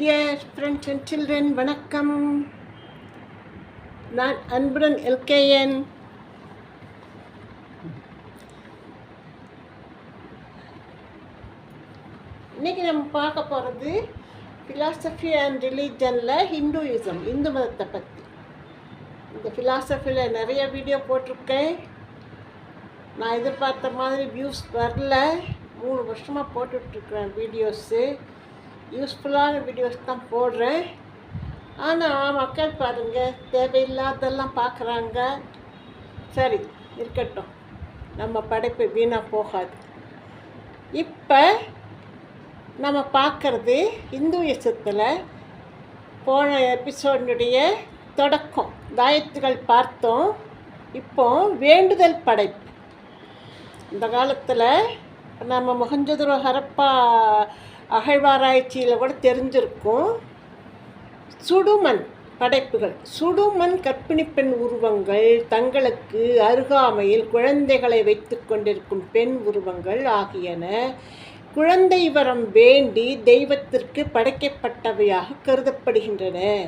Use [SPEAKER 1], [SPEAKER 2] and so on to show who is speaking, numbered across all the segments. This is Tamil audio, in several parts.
[SPEAKER 1] டியர் ஃப்ரெண்ட்ஸ் அண்ட் சில்ட்ரன் வணக்கம். நான் அன்புடன் எல்கேஎன். இன்றைக்கி நம்ம பார்க்க போகிறது ஃபிலாசபி அண்ட் ரிலீஜனில் ஹிந்துயிசம் இந்து மதத்தை பற்றி இந்த ஃபிலாசபியில் நிறைய வீடியோ போட்டிருக்கேன். நான் எதிர்பார்த்த மாதிரி வியூஸ் வரல. மூணு வருஷமாக போட்டுட்ருக்குறேன் வீடியோஸு யூஸ்ஃபுல்லான வீடியோஸ் தான் போடுறேன். ஆனால் மக்கள் பாருங்கள் தேவையில்லாதெல்லாம் பார்க்குறாங்க. சரி இருக்கட்டும். நம்ம படைப்பு வீணாக போகாது. இப்போ நம்ம பார்க்குறது இந்துயிசத்தில் போன எபிசோடினுடைய தொடக்கம். தாயத்துகள் பார்த்தோம். இப்போ வேண்டுதல் படைப்பு. இந்த காலத்தில் நம்ம முகஞ்சதுரோ ஹரப்பா அகழ்வாராய்ச்சியில் கூட தெரிஞ்சிருக்கும். சுடுமண் படைப்புகள். சுடுமண் கற்பிணி பெண் உருவங்கள் தங்களுக்கு அருகாமையில் குழந்தைகளை வைத்து கொண்டிருக்கும் பெண் உருவங்கள் ஆகியன குழந்தை வரம் வேண்டி தெய்வத்திற்கு படைக்கப்பட்டவையாக கருதப்படுகின்றன.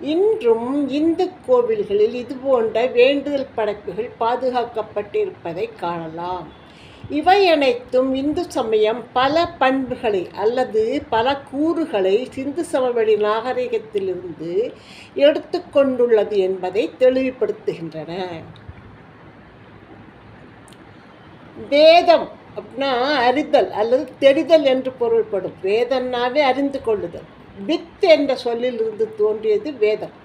[SPEAKER 1] இன்றும் இந்து கோவில்களில் இதுபோன்ற வேண்டுதல் படைப்புகள் பாதுகாக்கப்பட்டிருப்பதை காணலாம். இவை அனைத்தும் இந்து சமயம் பல பண்புகளை அல்லது பல கூறுகளை சிந்து சமவெளி நாகரிகத்திலிருந்து எடுத்துக்கொண்டுள்ளது என்பதை தெளிவுபடுத்துகின்றன. வேதம் அப்படின்னா அறிதல் அல்லது தெரிதல் என்று பொருள்படும். வேதம்னாவே அறிந்து கொள்ளுதல். வித் என்ற சொல்லிலிருந்து தோன்றியது வேதம்.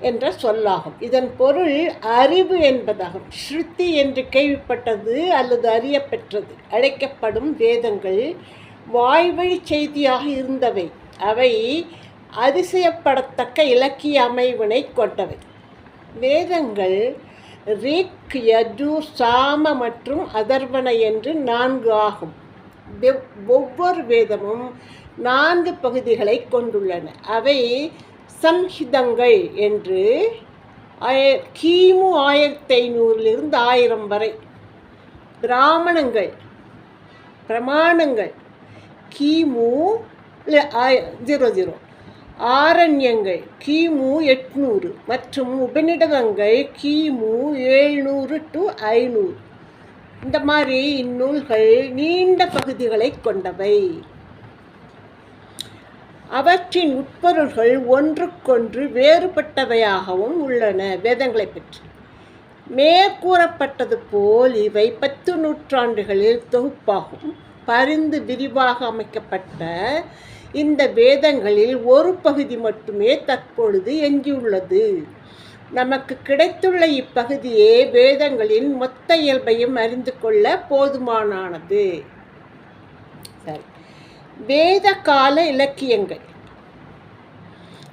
[SPEAKER 1] என்ற சொல்லாகும். இதன் பொருள் அறிவு என்பதாகும். ஸ்ருதி என்று கேள்விப்பட்டது அல்லது அறியப்பெற்றது. அழைக்கப்படும் வேதங்கள் வாய்வழி செய்தியாக இருந்தவை. அவை அதிசயப்படத்தக்க இலக்கிய அமைவினை கொண்டவை. வேதங்கள் ரிக் யஜு சாம மற்றும் அதர்வன என்று நான்கு ஆகும். ஒவ்வொரு வேதமும் நான்கு பகுதிகளை கொண்டுள்ளன. அவை சம்ஹிதங்கள் என்று ஆய கிமு ஆயிரத்தி ஐநூறிலிருந்து ஆயிரம் வரை. பிராமணங்கள் பிரமாணங்கள் கிமு ஆய ஜீரோ ஜீரோ. ஆரண்யங்கள் கிமு எட்நூறு மற்றும் உபநிடதங்கள் கிமு ஏழ்நூறு டு ஐநூறு. இந்த மாதிரி இந்நூல்கள் நீண்ட பகுதிகளை கொண்டவை. அவற்றின் உட்பொருள்கள் ஒன்றுக்கொன்று வேறுபட்டவையாகவும் உள்ளன வேதங்களை பற்றி. மேற்கூறப்பட்டது போல் இவை பத்து நூற்றாண்டுகளில் தொகுப்பாகும். பரிந்து விரிவாக அமைக்கப்பட்ட இந்த வேதங்களில் ஒரு பகுதி மட்டுமே தற்பொழுது எஞ்சியுள்ளது. நமக்கு கிடைத்துள்ள இப்பகுதியே வேதங்களின் மொத்த இயல்பையும் அறிந்து கொள்ள போதுமானது. வேத கால இலக்கியங்கள்.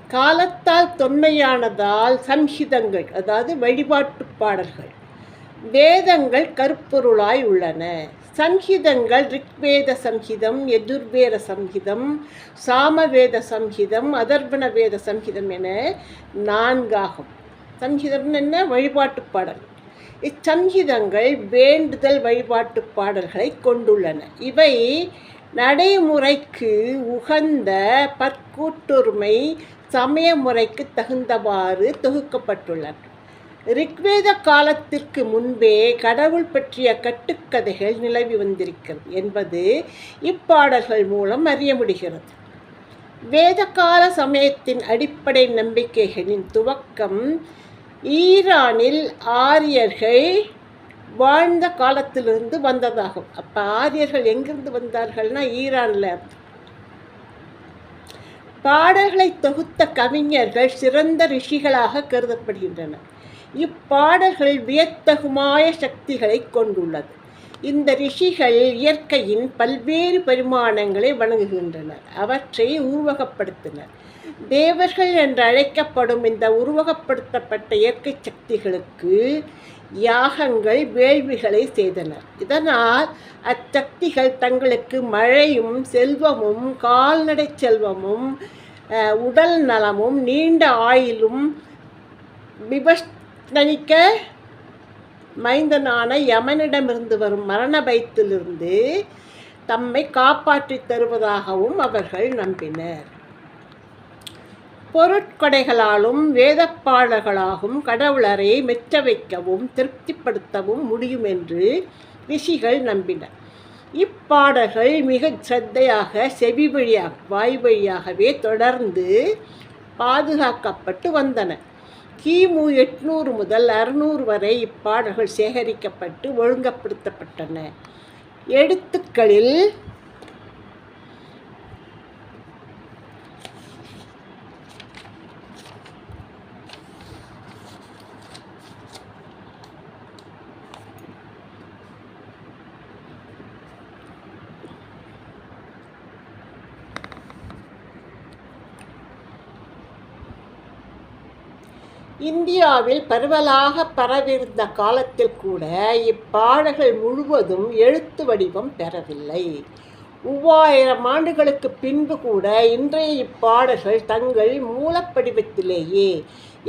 [SPEAKER 1] காலத்தால் தொன்மையானதால் சம்ஹிதங்கள் அதாவது வழிபாட்டு பாடல்கள். வேதங்கள் கருப்பொருளாய் உள்ளன. சம்ஹிதங்கள் ரிக்வேத சம்ஹிதம் எதுர்வேத சம்ஹிதம் சாமவேத சம்ஹிதம் அதர்வண வேத சம்ஹிதம் என நான்காகும். சம்ஹிதம் என்ன? வழிபாட்டு பாடல். இச்சம்ஹிதங்கள் வேண்டுதல் வழிபாட்டு பாடல்களை கொண்டுள்ளன. இவை நடைமுறைக்கு உகந்த பற்கூட்டுரிமை சமய முறைக்கு தகுந்தவாறு தொகுக்கப்பட்டுள்ளன ரிக்வேத காலத்திற்கு முன்பே கடவுள் பற்றிய கட்டுக்கதைகள் நிலவி வந்திருக்கிறது என்பது இப்பாடல்கள் மூலம் அறிய முடிகிறது. வேதகால சமயத்தின் அடிப்படை நம்பிக்கைகளின் துவக்கம் ஈரானில் ஆரியர்கள் வாழ்ந்த காலத்திலிருந்து வந்ததாகும். அப்போ ஆரியர்கள் எங்கிருந்து வந்தார்கள்னா ஈரானில். பாடல்களை தொகுத்த கவிஞர்கள் சிறந்த ரிஷிகளாக கருதப்படுகின்றனர். இப்பாடல்கள் வியத்தகுமாய சக்திகளை கொண்டுள்ளது. இந்த ரிஷிகள் இயற்கையின் பல்வேறு பரிமாணங்களை வணங்குகின்றனர். அவற்றை உருவகப்படுத்தினர். தேவர்கள் என்று அழைக்கப்படும் இந்த உருவகப்படுத்தப்பட்ட இயற்கை சக்திகளுக்கு யாகங்கள் வேள்விகளை செய்தனர். இதனால் அச்சக்திகள் தங்களுக்கு மழையும் செல்வமும் கால்நடை செல்வமும் உடல் நலமும் நீண்ட ஆயிலும் விபஷ்டனிக்க மைந்தனான யமனிடமிருந்து வரும் மரண பயத்திலிருந்து தம்மை காப்பாற்றித் தருவதாகவும் அவர்கள் நம்பினர். பொருட்கொடைகளாலும் வேதப்பாடல்களாகும் கடவுளரை மெச்ச வைக்கவும் திருப்திப்படுத்தவும் முடியும் என்று ரிஷிகள் நம்பினர். இப்பாடல்கள் மிக சிரத்தையாக செவி வழியாக வாய் வழியாகவே தொடர்ந்து பாதுகாக்கப்பட்டு வந்தன. கிமு எட்நூறு முதல் அறுநூறு வரை இப்பாடல்கள் சேகரிக்கப்பட்டு ஒழுங்கப்படுத்தப்பட்டன எழுத்துக்களில் இந்தியாவில் பரவலாக பரவிருந்த காலத்தில் கூட இப்பாடல்கள் முழுவதும் எழுத்து வடிவம் பெறவில்லை. மூவாயிரம் ஆண்டுகளுக்கு பின்பு கூட இன்றைய இப்பாடல்கள் தங்கள் மூலப்படிவத்திலேயே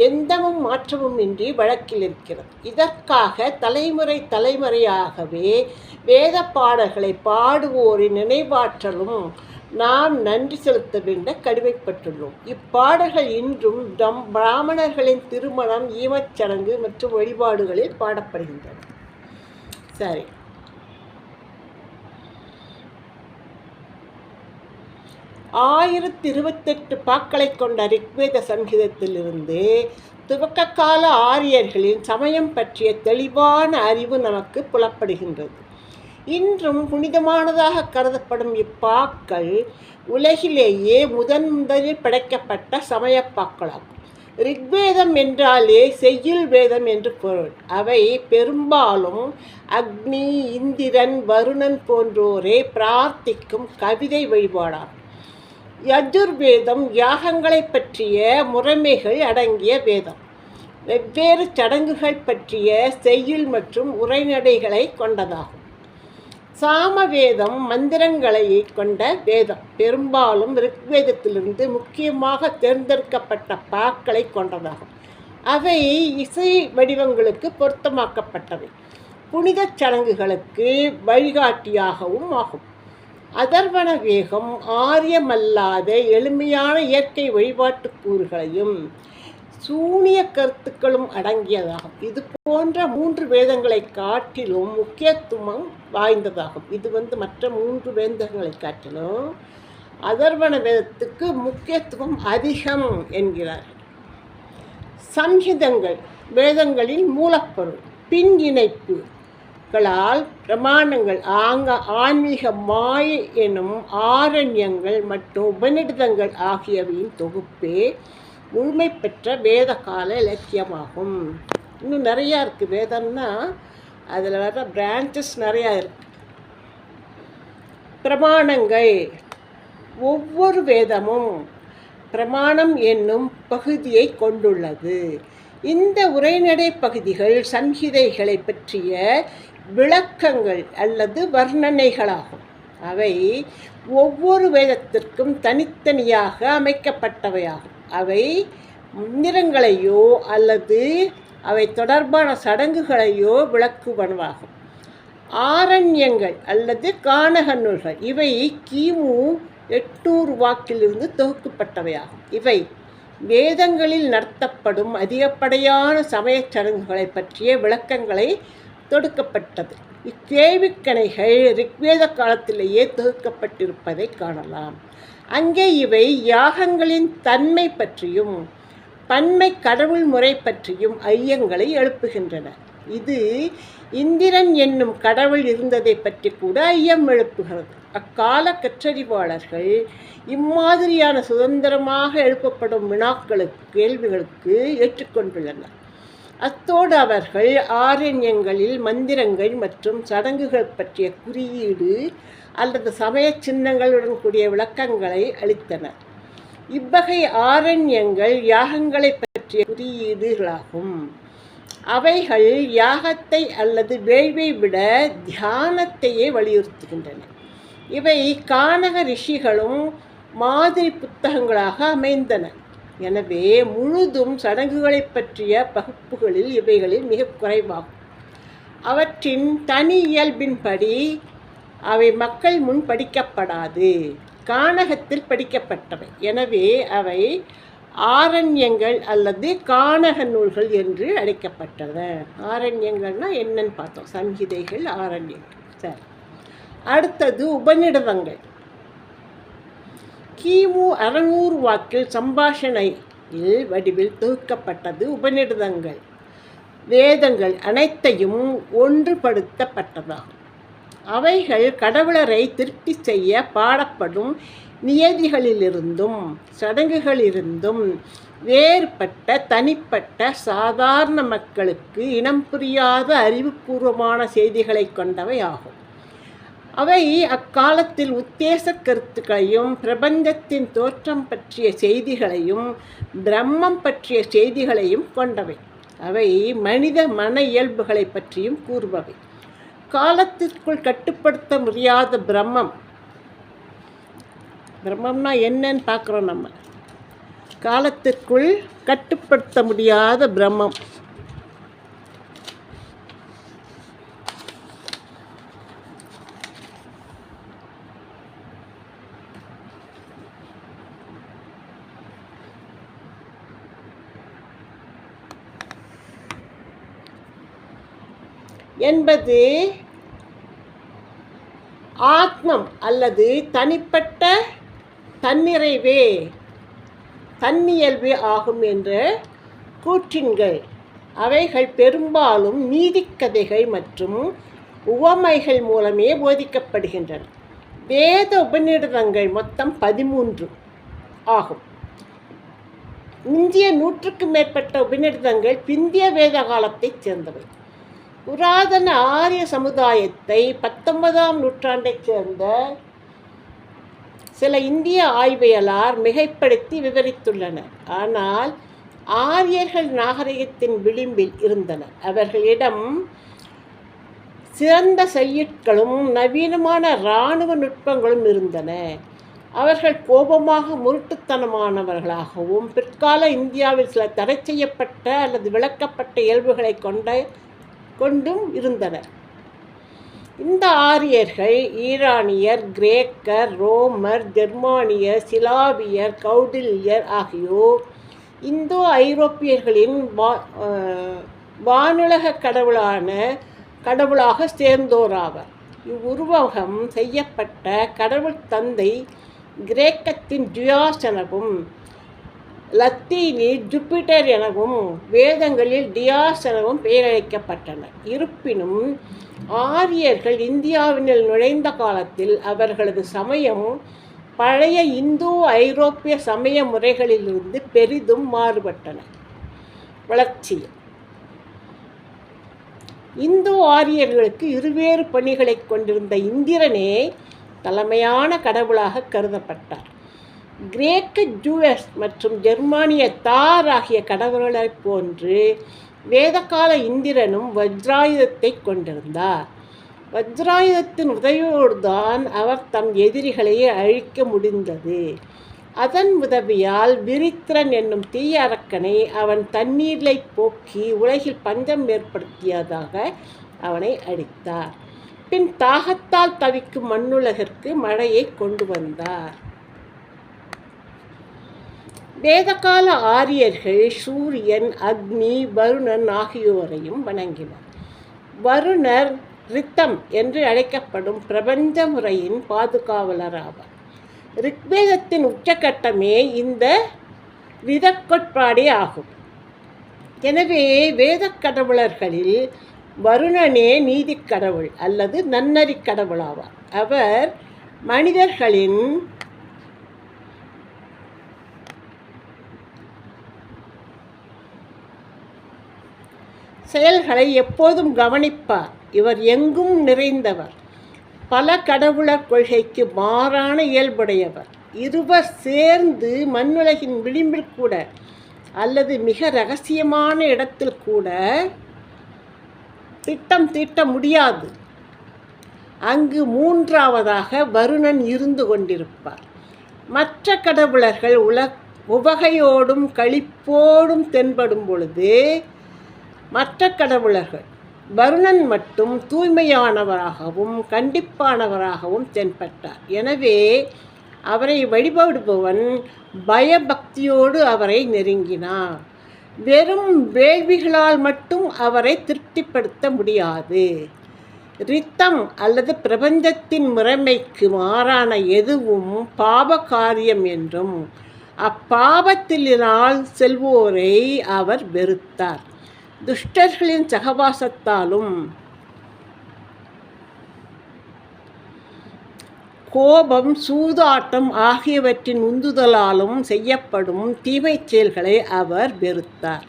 [SPEAKER 1] எந்தவும் மாற்றமும் இன்றி வழக்கில் இருக்கிறது. இதற்காக தலைமுறை தலைமுறையாகவே வேத பாடல்களை பாடுவோரின் நினைவாற்றலும் நாம் நன்றி செலுத்த வேண்ட கடுமைப்பட்டுள்ளோம். இப்பாடல்கள் இன்றும் தம் பிராமணர்களின் திருமணம் ஈமச்சடங்கு மற்றும் வழிபாடுகளில் பாடப்படுகின்றன. சரி. ஆயிரத்தி இருபத்தெட்டு பாக்களை கொண்ட ரிக்வேத சங்கீதத்திலிருந்து துவக்க கால ஆரியர்களின் சமயம் பற்றிய தெளிவான அறிவு நமக்கு புலப்படுகின்றது. இன்றும் புனிதமானதாக கருதப்படும் இப்பாக்கள் உலகிலேயே முதன் முதலில் படைக்கப்பட்ட சமயப்பாக்களாகும். ரிக்வேதம் என்றாலே செய்யுள் வேதம் என்று பொருள். அவை பெரும்பாலும் அக்னி இந்திரன் வருணன் போன்றோரே பிரார்த்திக்கும் கவிதை வழிபாடாகும். யஜுர்வேதம் யாகங்களை பற்றிய முறைமைகள் அடங்கிய வேதம். வெவ்வேறு சடங்குகள் பற்றிய செய்யுள் மற்றும் உரைநடைகளை கொண்டதாகும். சாமவேதம் மந்திரங்களை கொண்ட வேதம். பெரும்பாலும் ரிக்வேதத்திலிருந்து முக்கியமாக தேர்ந்தெடுக்கப்பட்ட பாக்களை கொண்டதாகும். அவை இசை வடிவங்களுக்கு பொருத்தமாக்கப்பட்டவை. புனித சடங்குகளுக்கு வழிகாட்டியாகவும் ஆகும். அதர்வன வேகம் ஆரியமல்லாத எளிமையான இயற்கை வழிபாட்டு கூறுகளையும் சூனிய கருத்துக்களும் அடங்கியதாகும். இது போன்ற மூன்று வேதங்களை காட்டிலும் முக்கியத்துவம் வாய்ந்ததாகும். இது வந்து மற்ற மூன்று வேதங்களை காட்டிலும் அதர்வன வேதத்துக்கு முக்கியத்துவம் அதிகம் என்கிறார். சம்ஹிதங்கள் வேதங்களின் மூலப்பொருள் பின் இணைப்புகளால் பிரமாணங்கள் ஆங்க ஆன்மீக மாய எனும் ஆரண்யங்கள் மற்றும் உபநிடதங்கள் ஆகியவையின் தொகுப்பே முழுமை பெற்ற வேத கால இலக்கியமாகும். இன்னும் நிறையா இருக்குது வேதம்னா அதில் வர பிரான்ச்சஸ் நிறையா இருக்கு. பிரமாணங்கள். ஒவ்வொரு வேதமும் பிரமாணம் என்னும் பகுதியை கொண்டுள்ளது. இந்த உரைநடை பகுதிகள் சம்ஹிதைகளை பற்றிய விளக்கங்கள் அல்லது வர்ணனைகளாகும். அவை ஒவ்வொரு வேதத்திற்கும் தனித்தனியாக அமைக்கப்பட்டவையாகும். அவை மந்திரங்களையோ அல்லது அவை தொடர்பான சடங்குகளையோ விளக்குவனவாகும் ஆரண்யங்கள் அல்லது கானக நூல்கள் இவை கிமு எட்நூறு வாக்கிலிருந்து தொகுக்கப்பட்டவையாகும். இவை வேதங்களில் நடத்தப்படும் அதிகப்படையான சமயச் சடங்குகளை பற்றிய விளக்கங்களை தொடுக்கப்பட்டது. இக்கேள்விக்கணைகள் ரிக்வேத காலத்திலேயே தொகுக்கப்பட்டிருப்பதை காணலாம். அங்கே இவை யாகங்களின் தன்மை பற்றியும் பன்மை கடவுள் முறை பற்றியும் ஐயங்களை எழுப்புகின்றன. இது இந்திரன் என்னும் கடவுள் இருந்ததை பற்றி கூட ஐயம் எழுப்புகிறது. அக்கால கற்றறிவாளர்கள் இம்மாதிரியான சுதந்திரமாக எழுப்பப்படும் வினாக்களுக்கு கேள்விகளுக்கு ஏற்றுக்கொண்டுள்ளனர். அத்தோடு அவர்கள் ஆரண்யங்களில் மந்திரங்கள் மற்றும் சடங்குகள் பற்றிய குறியீடு அல்லது சமய சின்னங்களுடன் கூடிய விளக்கங்களை அளித்தனர் இவ்வகை ஆரண்யங்கள் யாகங்களை பற்றிய குறியீடுகளாகும். அவைகள் யாகத்தை அல்லது வேள்வை விட தியானத்தையே வலியுறுத்துகின்றன. இவை கானக ரிஷிகளும் மாதிரி புத்தகங்களாக அமைந்தன. எனவே முழுதும் சடங்குகளை பற்றிய பகுப்புகளில் இவைகளில் மிக குறைவாகும். அவற்றின் தனி இயல்பின்படி அவை மக்கள் முன் படிக்கப்படாது. கானகத்தில் படிக்கப்பட்டவை. எனவே அவை ஆரண்யங்கள் அல்லது கானக நூல்கள் என்று அழைக்கப்பட்டன. ஆரண்யங்கள்னா என்னன்னு பார்த்தோம். சங்கீதைகள் ஆரண்யங்கள். சரி. அடுத்தது உபநிடதங்கள். கிமு அறநூறு வாக்கில் சம்பாஷணையில் வடிவில் தொகுக்கப்பட்டது உபநிடதங்கள். வேதங்கள் அனைத்தையும் ஒன்றுபடுத்தப்பட்டதாகும். அவைகள் கடவுளரை திருப்தி செய்ய பாடப்படும் நியதிகளிலிருந்தும் சடங்குகளிலிருந்தும் வேறுபட்ட தனிப்பட்ட சாதாரண மக்களுக்கு இனம் புரியாத அறிவுபூர்வமான செய்திகளை கொண்டவை ஆகும். அவை அக்காலத்தில் உத்தேச கருத்துக்களையும் பிரபஞ்சத்தின் தோற்றம் பற்றிய செய்திகளையும் பிரம்மம் பற்றிய செய்திகளையும் கொண்டவை. அவை மனித மன இயல்புகளை பற்றியும் கூறுபவை. காலத்திற்குள் கட்டுப்படுத்த முடியாத பிரம்மம். பிரம்மம்னா என்னன்னு பார்க்குறோம் நம்ம. காலத்திற்குள் கட்டுப்படுத்த முடியாத பிரம்மம். என்பது ஆத்மம் அல்லது தனிப்பட்ட தன்னிறைவே தன்னியல்வே ஆகும் என்ற கூற்றின்கள். அவைகள் பெரும்பாலும் நீதிக்கதைகள் மற்றும் உவமைகள் மூலமே போதிக்கப்படுகின்றன. வேத உபநிடதங்கள் மொத்தம் பதிமூன்று ஆகும். இந்திய நூற்றுக்கும் மேற்பட்ட உபநிடதங்கள் பிந்திய வேத காலத்தைச் சேர்ந்தவை. புராதன ஆரிய சமுதாயத்தை பத்தொன்பதாம் நூற்றாண்டைச் சேர்ந்த சில இந்திய ஆய்வியலார் மிகைப்படுத்தி விவரித்துள்ளனர். ஆனால் ஆரியர்கள் நாகரிகத்தின் விளிம்பில் இருந்தனர். அவர்களிடம் சிறந்த செய்யுட்களும் நவீனமான இராணுவ நுட்பங்களும் இருந்தன. அவர்கள் கோபமாக முருட்டுத்தனமானவர்களாகவும் பிற்கால இந்தியாவில் சில தடை செய்யப்பட்ட அல்லது விளக்கப்பட்ட இயல்புகளை கொண்ட கொண்டும் இருந்தனர். இந்த ஆரியர்கள் ஈரானியர் கிரேக்கர் ரோமர் ஜெர்மானியர் சிலாவியர் கௌடில்யர் ஆகியோர் இந்தோ ஐரோப்பியர்களின் வா வானுலக கடவுளான கடவுளாக சேர்ந்தோராவர். இவ்வுருவகம் செய்யப்பட்ட கடவுள் தந்தை கிரேக்கத்தின் ஜுயாஸ் எனவும் லத்தீனில் ஜூபிட்டர் எனவும் வேதங்களில் டியாஸ் எனவும் பெயரழைக்கப்பட்டன. இருப்பினும் ஆரியர்கள் இந்தியாவினில் நுழைந்த காலத்தில் அவர்களது சமயம் பழைய இந்தோ ஐரோப்பிய சமய முறைகளிலிருந்து பெரிதும் மாறுபட்டன. வளர்ச்சி இந்தோ ஆரியர்களுக்கு இருவேறு பணிகளைக் கொண்டிருந்த இந்திரனே தலைமையான கடவுளாக கருதப்பட்டார். கிரேக்க ஜூயஸ் மற்றும் ஜெர்மானிய தார் ஆகிய கடவுள்களைப் போன்று வேதகால இந்திரனும் வஜ்ராயுதத்தை கொண்டிருந்தார். வஜ்ராயுதத்தின் உதவியோடுதான் அவர் தம் எதிரிகளை அழிக்க முடிந்தது. அதன் உதவியால் விரித்திரன் என்னும் தீய அரக்கனை அவன் தண்ணீரை போக்கி உலகில் பஞ்சம் ஏற்படுத்தியதாக அவனை அடித்தார். பின் தாகத்தால் தவிக்கும் மண்ணுலகிற்கு மழையை கொண்டு வந்தார். வேதகால ஆரியர்கள் சூரியன் அக்னி வருணன் ஆகியோரையும் வணங்கினர். வருணர் ரித்தம் என்று அழைக்கப்படும் பிரபஞ்ச முறையின் பாதுகாவலர் ஆவார். ரிக்வேதத்தின் உச்சக்கட்டமே இந்த விதக் கோட்பாடே ஆகும். எனவே வேதக் கடவுளர்களில் வருணனே நீதிக் கடவுள் அல்லது நன்னறி கடவுளாவார் அவர் மனிதர்களின் செயல்களை எப்போதும் கவனிப்பார். இவர் எங்கும் நிறைந்தவர். பல கடவுளர் கொள்கைக்கு மாறான இயல்புடையவர். இருவர் சேர்ந்து மண்ணுலகின் விளிம்பில் கூட அல்லது மிக ரகசியமான இடத்தில் கூட திட்டம் தீட்ட முடியாது. அங்கு மூன்றாவதாக வருணன் இருந்து கொண்டிருப்பார். மற்ற கடவுளர்கள் உல உவகையோடும் களிப்போடும் தென்படும் பொழுது மற்ற கடவுளர்கள் வருணன் மட்டும் தூய்மையானவராகவும் கண்டிப்பானவராகவும் தென்பட்டார். எனவே அவரை வழிபடுபவன் பயபக்தியோடு அவரை நெருங்கினான் வெறும் வேள்விகளால் மட்டும் அவரை திருப்திப்படுத்த முடியாது. ரித்தம் அல்லது பிரபஞ்சத்தின் முறைமைக்கு மாறான எதுவும் பாப காரியம் என்றும் அப்பாவத்தினால் செல்வோரை அவர் வெறுத்தார். துஷ்டர்களின் சகவாசத்தாலும் கோபம் சூதாட்டம் ஆகியவற்றின் உந்துதலாலும் செய்யப்படும் தீமைச் செயல்களை அவர் வெறுத்தார்.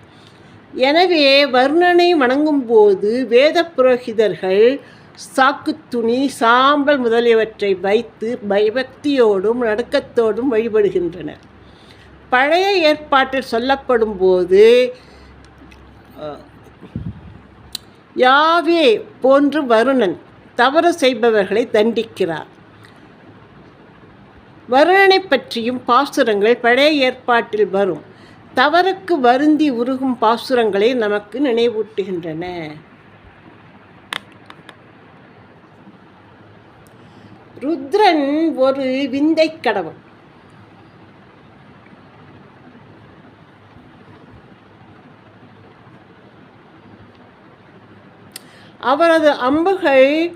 [SPEAKER 1] எனவே வர்ணனை வணங்கும்போது வேத புரோகிதர்கள் சாக்குத்துணி சாம்பல் முதலியவற்றை வைத்து பயபக்தியோடும் நடுக்கத்தோடும் வழிபடுகின்றனர். பழைய ஏற்பாட்டில் சொல்லப்படும் போது யாவே போன்று வருணன் தவறு செய்பவர்களை தண்டிக்கிறார். வருணனை பற்றியும் பாசுரங்கள் பழைய ஏற்பாட்டில் வரும். தவறுக்கு வருந்தி உருகும் பாசுரங்களை நமக்கு நினைவூட்டுகின்றன. ருத்ரன் ஒரு விந்தை கடவுள். அவரது அம்புகள்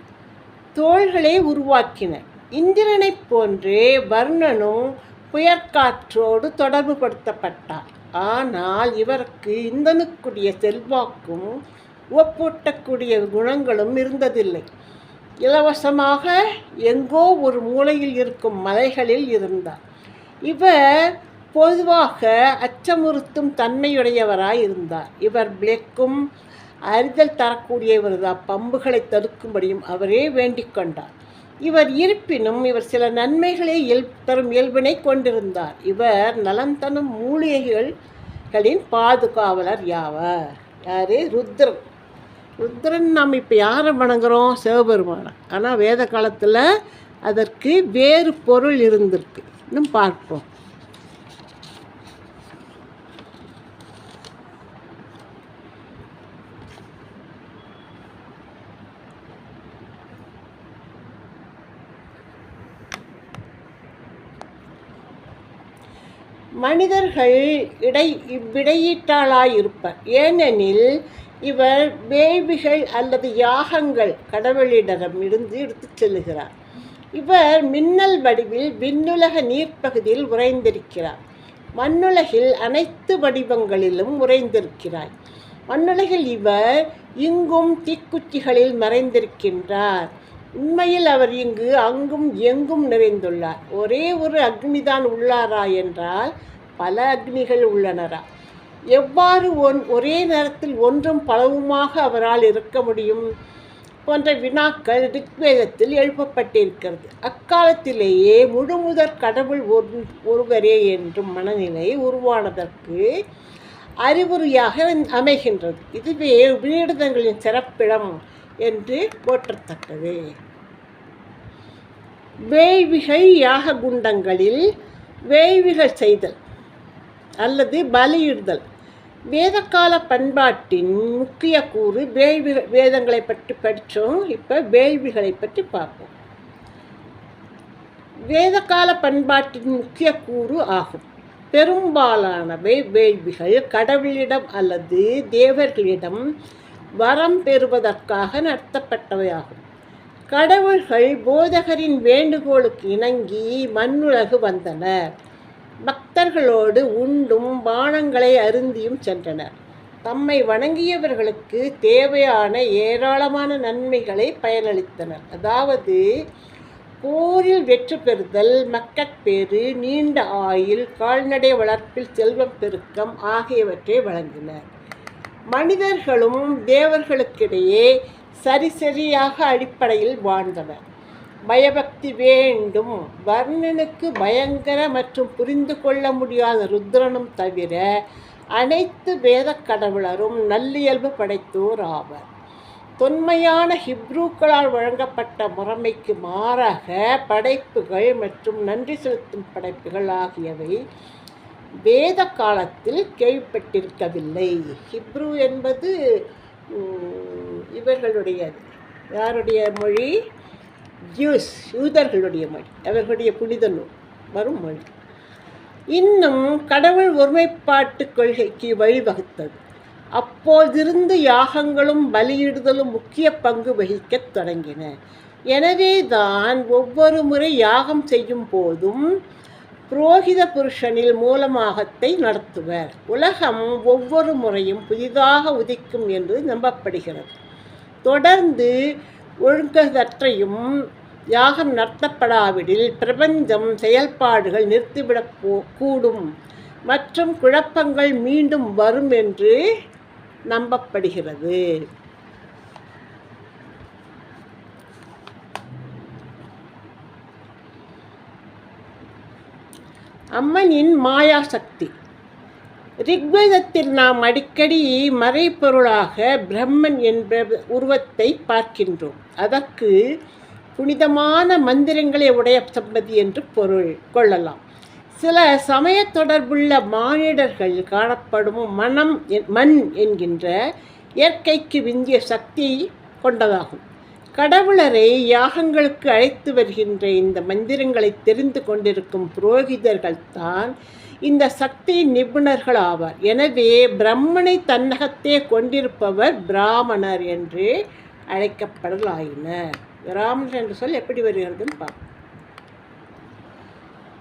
[SPEAKER 1] தோள்களை உருவாக்கின. இந்திரனைப் போன்றே வர்ணனும் புயற்காற்றோடு தொடர்பு படுத்தப்பட்டார். ஆனால் இவருக்கு இந்தனுக்குரிய செல்வாக்கும் ஒப்பூட்டக்கூடிய குணங்களும் இருந்ததில்லை. இலவசமாக எங்கோ ஒரு மூலையில் இருக்கும் மலைகளில் இருந்தார். இவர் பொதுவாக அச்சமுறுத்தும் தன்மையுடையவராய் இருந்தார் இவர் பிளேக்கும் அறிதல் தரக்கூடியவர்தான் அப்பம்புகளை தடுக்கும்படியும் அவரே வேண்டிக் கொண்டார். இவர் இருப்பினும் இவர் சில நன்மைகளை இயல் தரும் இயல்பினை கொண்டிருந்தார். இவர் நலம் தரும் மூலிகைகளின் பாதுகாவலர் யாவர்? யாரு? ருத்ரன். ருத்ரன் நாம் இப்போ யாரை வணங்குறோம்? சிவபெருமானை. ஆனால் வேத காலத்தில் அதற்கு வேறு பொருள் இருந்திருக்கு. இன்னும் பார்ப்போம். மனிதர்கள் இடை இவ்விடையீட்டாளாயிருப்பர். ஏனெனில் இவர் வேள்விகள் அல்லது யாகங்கள் கடவுளிடம் இருந்து எடுத்துச் செல்லுகிறார். இவர் மின்னல் வடிவில் விண்ணுலக நீர்ப்பகுதியில் உறைந்திருக்கிறார். மண்ணுலகில் அனைத்து வடிவங்களிலும் உறைந்திருக்கிறார். மண்ணுலகில் இவர் இங்கும் தீக்குச்சிகளில் மறைந்திருக்கின்றார். உண்மையில் அவர் இங்கு அங்கும் எங்கும் நிறைந்துள்ளார். ஒரே ஒரு அக்னிதான் உள்ளாரா என்றால் பல அக்னிகள் உள்ளனரா. எவ்வாறு ஒன் ஒரே நேரத்தில் ஒன்றும் பலவுமாக அவரால் இருக்க முடியும்? போன்ற வினாக்கள் ரிக்வேதத்தில் எழுப்பப்பட்டிருக்கிறது. அக்காலத்திலேயே முழுமுதற் கடவுள் ஒரு ஒருவரே என்றும் மனநிலை உருவானதற்கு அறிகுறியாக அமைகின்றது. இதுவே உபநிடதங்களின் சிறப்பிடம் என்று போற்றத்தக்கது. வேய்விகை யாக குண்டங்களில் வேய்விகள் செய்தல் அல்லது பலியிடுதல். வேதக்கால பண்பாட்டின் முக்கிய கூறு வேள்வி வேதங்களை பற்றி படித்தோம் இப்போ வேள்விகளை பற்றி பார்ப்போம். வேதக்கால பண்பாட்டின் முக்கிய கூறு ஆகும். பெரும்பாலானவை வேள்விகள் கடவுளிடம் அல்லது தேவர்களிடம் வரம் பெறுவதற்காக நடத்தப்பட்டவையாகும். கடவுள்கள் போதகரின் வேண்டுகோளுக்கு இணங்கி மண்ணுலகு வந்தனர். பக்தர்களோடு உண்டும் பானங்களை அருந்தியும் சென்றனர். தம்மை வணங்கியவர்களுக்கு தேவையான ஏராளமான நன்மைகளை பயனளித்தனர். அதாவது போரில் வெற்றி பெறுதல் மக்கட்பேறு நீண்ட ஆயுள் கால்நடை வளர்ப்பில் செல்வம் பெருக்கம் ஆகியவற்றை வழங்கினர். மனிதர்களும் தேவர்களுக்கிடையே சரி சரியாக அடிப்படையில் வாழ்ந்தனர். பயபக்தி வேண்டும். வர்ணனுக்கு பயங்கர மற்றும் புரிந்து கொள்ள முடியாத ருத்ரனும் தவிர அனைத்து வேத கடவுளரும் நல்லியல்பு படைத்தோர் ஆவர். தொன்மையான ஹிப்ரூக்களால் வழங்கப்பட்ட முறைமைக்கு மாறாக படைப்புகள் மற்றும் நன்றி செலுத்தும் படைப்புகள் ஆகியவை வேத காலத்தில் கேள்விப்பட்டிருக்கவில்லை. ஹிப்ரு என்பது இவர்களுடைய யாருடைய மொழி? ஜூஸ் யூதர்களுடைய மொழி. அவர்களுடைய புனித நூல் வரும் மொழி. இன்னும் கடவுள் ஒருமைப்பாட்டு கொள்கைக்கு வழிவகுத்தது. அப்போதிருந்து யாகங்களும் பலியிடுதலும் முக்கிய பங்கு வகிக்கத் தொடங்கின. எனவே தான் ஒவ்வொரு முறை யாகம் செய்யும் போதும் புரோகித புருஷனில் மூலமாகத்தை நடத்துவர். உலகம் ஒவ்வொரு முறையும் புதிதாக உதிக்கும் என்று நம்பப்படுகிறது. தொடர்ந்து ஒழுங்கதற்றையும் யாகம் நடத்தப்படாவிடில் பிரபஞ்சம் செயல்பாடுகள் நிறுத்திவிடப் போ கூடும். மற்றும் குழப்பங்கள் மீண்டும் வரும் என்று நம்பப்படுகிறது. அம்மனின் மாயாசக்தி. ரிக்வேதத்தில் நாம் அடிக்கடி மறைப்பொருளாக பிரம்மன் என்ற உருவத்தை பார்க்கின்றோம். அதற்கு புனிதமான மந்திரங்களை உடைய சம்பதி என்று பொருள் கொள்ளலாம். சில சமய தொடர்புள்ள மானிடர்கள் காணப்படும் மனம் மண் என்கின்ற இயற்கைக்கு விந்திய சக்தி கொண்டதாகும். கடவுளரை யாகங்களுக்கு அழைத்து வருகின்ற இந்த மந்திரங்களை தெரிந்து கொண்டிருக்கும் புரோகிதர்கள் தான் இந்த சக்தி நிபுணர்கள் ஆவார். எனவே பிரம்மனை தன்னகத்தே கொண்டிருப்பவர் பிராமணர் என்று அழைக்கப்படலாயினர். பிராமணர் என்று சொல் எப்படி வருகிறதுன்னு பார்ப்போம்.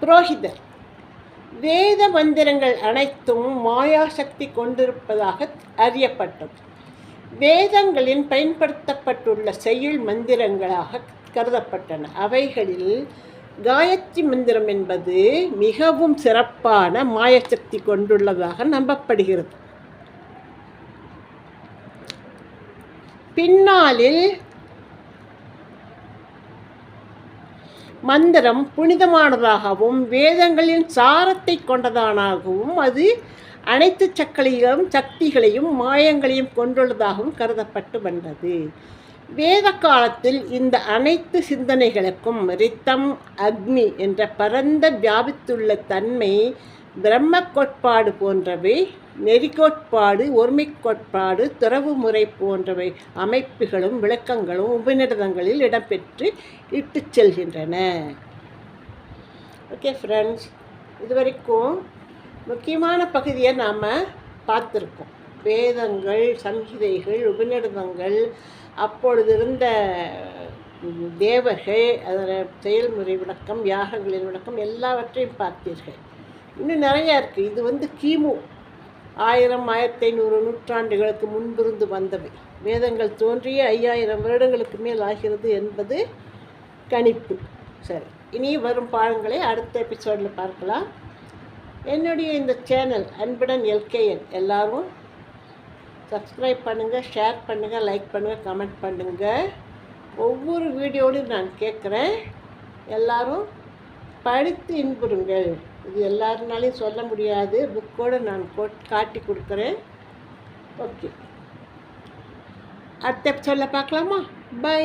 [SPEAKER 1] புரோகிதர் வேத மந்திரங்கள் அனைத்தும் மாயாசக்தி கொண்டிருப்பதாக அறியப்பட்டது. வேதங்களின் பயன்படுத்தப்பட்டுள்ள செயல் மந்திரங்களாக கருதப்பட்டன. அவைகளில் காயத்ரி மந்திரம் என்பது மிகவும் சிறப்பான மாயசக்தி கொண்டுள்ளதாக நம்பப்படுகிறது. பின்னாளில் மந்திரம் புனிதமானதாகவும் வேதங்களின் சாரத்தை கொண்டதானாகவும் அது அனைத்து சக்களையும் சக்திகளையும் மாயங்களையும் கொண்டுள்ளதாகவும் கருதப்பட்டு வந்தது. வேத காலத்தில் இந்த அனைத்து சிந்தனைகளுக்கும் ரித்தம் அக்னி என்ற பரந்த வியாபித்துள்ள தன்மை பிரம்ம கோட்பாடு போன்றவை நெறிக்கோட்பாடு ஒருமை கோட்பாடு துறவு முறை போன்றவை அமைப்புகளும் விளக்கங்களும் உபநிடதங்களில் இடம்பெற்று இட்டு செல்கின்றன. ஓகே ஃப்ரெண்ட்ஸ் இதுவரைக்கும் முக்கியமான பகுதியை நாம் பார்த்துருக்கோம். வேதங்கள் சங்கிதைகள் உபநிடதங்கள் அப்பொழுது இருந்த தேவர்கள் அதில் செயல்முறை விளக்கம் யாகங்களின் விளக்கம் எல்லாவற்றையும் பார்த்தீர்கள். இன்னும் நிறையா இருக்குது இது வந்து கிமு ஆயிரம் ஆயிரத்தி ஐநூறு நூற்றாண்டுகளுக்கு முன்பிருந்து வந்தவை. வேதங்கள் தோன்றிய ஐயாயிரம் வருடங்களுக்கு மேல் ஆகிறது என்பது கணிப்பு. சரி இனி வரும் பாடங்களை அடுத்த எபிசோடில் பார்க்கலாம். என்னுடைய இந்த சேனல் அன்புடன் எல்கேஎன் எல்லோரும் சப்ஸ்கிரைப் பண்ணுங்கள் ஷேர் பண்ணுங்கள் லைக் பண்ணுங்கள் கமெண்ட் பண்ணுங்கள் ஒவ்வொரு வீடியோலையும் நான் கேட்குறேன். எல்லோரும் படித்து இன்புறுங்கள். இது எல்லாருனாலையும் சொல்ல முடியாது. புக்கோடு நான் காட்டி கொடுக்குறேன். ஓகே அடுத்த சொல்ல பார்க்கலாமா? பை